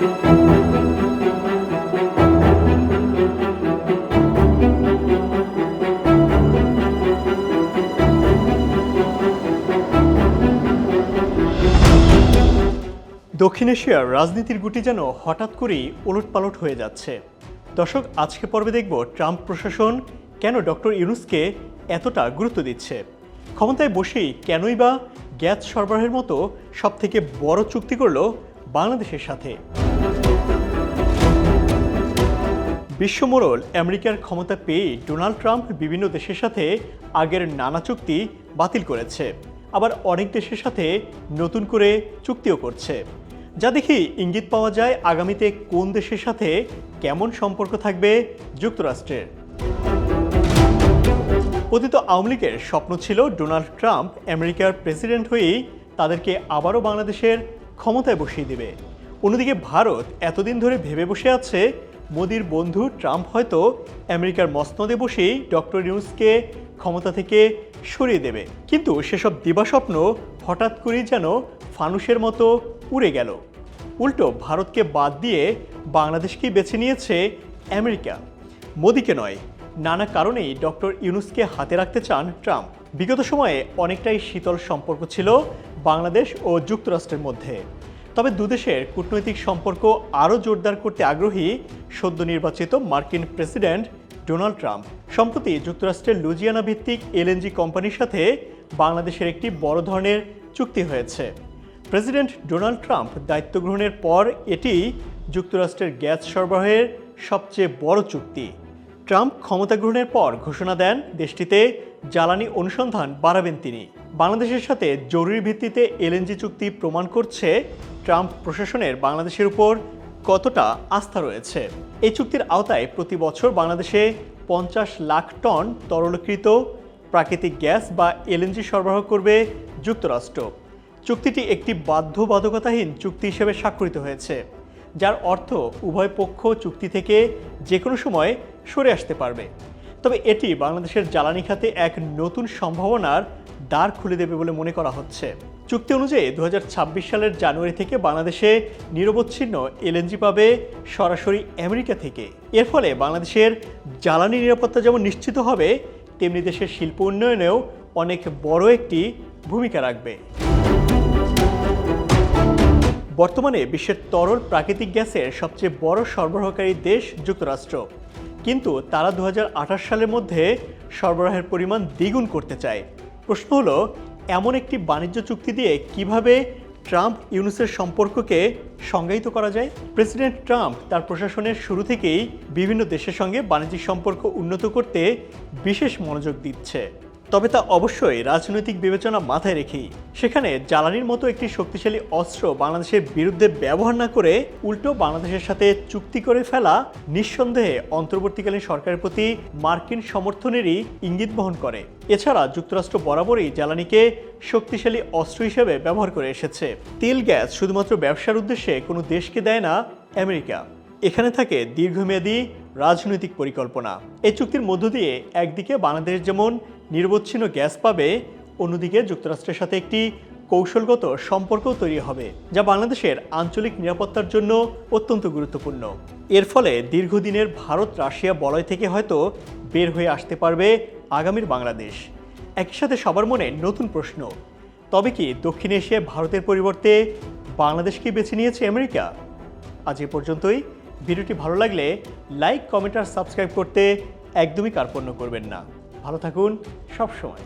দক্ষিণ এশিয়ার রাজনীতির গুটি যেন হঠাৎ করেই ওলটপালট হয়ে যাচ্ছে। দর্শক, আজকে পর্বে দেখব ট্রাম্প প্রশাসন কেন ডক্টর ইউনুসকে এতটা গুরুত্ব দিচ্ছে? ক্ষমতায় বসেই কেনই বা গ্যাস সরবরাহের মতো সবথেকে বড় চুক্তি করল বাংলাদেশের সাথে। বিশ্বমোড়ল আমেরিকার ক্ষমতা পেয়ে ডোনাল্ড ট্রাম্প বিভিন্ন দেশের সাথে আগের নানা চুক্তি বাতিল করেছে। আবার অনেক দেশের সাথে নতুন করে চুক্তিও করছে। যা দেখি ইঙ্গিত পাওয়া যায় আগামীতে কোন দেশের সাথে কেমন সম্পর্ক থাকবে যুক্তরাষ্ট্রের। অতীত আওয়ামী লীগের স্বপ্ন ছিল ডোনাল্ড ট্রাম্প আমেরিকার প্রেসিডেন্ট হয়েই তাদেরকে আবারও বাংলাদেশের ক্ষমতায় বসিয়ে দেবে। অন্যদিকে ভারত এতদিন ধরে ভেবে বসে আছে মোদির বন্ধু ট্রাম্প হয়তো আমেরিকার মসনদে বসেই ডক্টর ইউনুসকে ক্ষমতা থেকে সরিয়ে দেবে। কিন্তু সেসব দিবাস্বপ্ন হঠাৎ করেই যেন ফানুষের মতো উড়ে গেল। উল্টো ভারতকে বাদ দিয়ে বাংলাদেশকেই বেছে নিয়েছে আমেরিকা। মোদিকে নয়, নানা কারণেই ডক্টর ইউনুসকে হাতে রাখতে চান ট্রাম্প। বিগত সময়ে অনেকটাই শীতল সম্পর্ক ছিল বাংলাদেশ ও যুক্তরাষ্ট্রের মধ্যে। তবে দুদেশের কূটনৈতিক সম্পর্ক আরও জোরদার করতে আগ্রহী সদ্য নির্বাচিত মার্কিন প্রেসিডেন্ট ডোনাল্ড ট্রাম্প। সম্প্রতি যুক্তরাষ্ট্রের লুজিয়ানা ভিত্তিক এলএনজি কোম্পানির সাথে বাংলাদেশের একটি বড় ধরনের চুক্তি হয়েছে। প্রেসিডেন্ট ডোনাল্ড ট্রাম্প দায়িত্ব গ্রহণের পর এটি যুক্তরাষ্ট্রের গ্যাস সরবরাহের সবচেয়ে বড় চুক্তি। ট্রাম্প ক্ষমতা গ্রহণের পর ঘোষণা দেন দেশটিতে জ্বালানি অনুসন্ধান বাড়াবেন তিনি। বাংলাদেশের সাথে জরুরি ভিত্তিতে এলএনজি চুক্তি প্রমাণ করছে ট্রাম্প প্রশাসনের বাংলাদেশের উপর কতটা আস্থা রয়েছে? এই চুক্তির আওতায় প্রতি বছর বাংলাদেশে পঞ্চাশ লাখ টন তরলকৃত প্রাকৃতিক গ্যাস বা এলএনজি সরবরাহ করবে যুক্তরাষ্ট্র। চুক্তিটি একটি বাধ্যবাধকতাহীন চুক্তি হিসেবে স্বাক্ষরিত হয়েছে, যার অর্থ উভয় পক্ষ চুক্তি থেকে যে কোনো সময় সরে আসতে পারবে। তবে এটি বাংলাদেশের জ্বালানি খাতে এক নতুন সম্ভাবনার দ্বার খুলে দেবে বলে মনে করা হচ্ছে। চুক্তি অনুযায়ী দু হাজার ছাব্বিশ সালের জানুয়ারি থেকে বাংলাদেশে নিরবচ্ছিন্ন এলএনজি পাবে সরাসরি আমেরিকা থেকে। এর ফলে বাংলাদেশের জ্বালানি নিরাপত্তা যেমন নিশ্চিত হবে, তেমনি দেশের শিল্প উন্নয়নেও অনেক বড় একটি ভূমিকা রাখবে। বর্তমানে বিশ্বের তরল প্রাকৃতিক গ্যাসের সবচেয়ে বড় সরবরাহকারী দেশ যুক্তরাষ্ট্র। কিন্তু তারা দু হাজার আঠাশ সালের মধ্যে সরবরাহের পরিমাণ দ্বিগুণ করতে চায়। প্রশ্ন হলো, এমন একটি বাণিজ্য চুক্তি দিয়ে কীভাবে ট্রাম্প ইউনুসের সম্পর্ককে সংজ্ঞায়িত করা যায়? প্রেসিডেন্ট ট্রাম্প তার প্রশাসনের শুরু থেকেই বিভিন্ন দেশের সঙ্গে বাণিজ্যিক সম্পর্ক উন্নত করতে বিশেষ মনোযোগ দিচ্ছে। তবে তা অবশ্যই রাজনৈতিক বিবেচনা মাথায় রেখেই। সেখানে জ্বালানির মতো একটি শক্তিশালী অস্ত্র বাংলাদেশের বিরুদ্ধে ব্যবহার না করে উল্টো বাংলাদেশের সাথে চুক্তি করে ফেলা নিঃসন্দেহে অন্তর্বর্তীকালীন সরকারের প্রতি মার্কিন সমর্থনেরই ইঙ্গিত বহন করে। এছাড়া যুক্তরাষ্ট্র বরাবরই জ্বালানিকে শক্তিশালী অস্ত্র হিসেবে ব্যবহার করে এসেছে। তেল, গ্যাস শুধুমাত্র ব্যবসার উদ্দেশ্যে কোনো দেশকে দেয় না, আমেরিকা। এখানে থাকে দীর্ঘমেয়াদী রাজনৈতিক পরিকল্পনা। এই চুক্তির মধ্য দিয়ে একদিকে বাংলাদেশ যেমন নির্বচ্ছিন্ন গ্যাস পাবে, অন্যদিকে যুক্তরাষ্ট্রের সাথে একটি কৌশলগত সম্পর্ক তৈরি হবে, যা বাংলাদেশের আঞ্চলিক নিরাপত্তার জন্য অত্যন্ত গুরুত্বপূর্ণ। এর ফলে দীর্ঘদিনের ভারত রাশিয়া বলয় থেকে হয়তো বের হয়ে আসতে পারবে আগামীর বাংলাদেশ। একই সাথে সবার মনে নতুন প্রশ্ন, তবে কি দক্ষিণ এশিয়ায় ভারতের পরিবর্তে বাংলাদেশকে বেছে নিয়েছে আমেরিকা? আজ এ পর্যন্তই। ভিডিওটি ভালো লাগলে লাইক, কমেন্ট আর সাবস্ক্রাইব করতে একদমই কার্পণ্য করবেন না। ভালো থাকুন সব সময়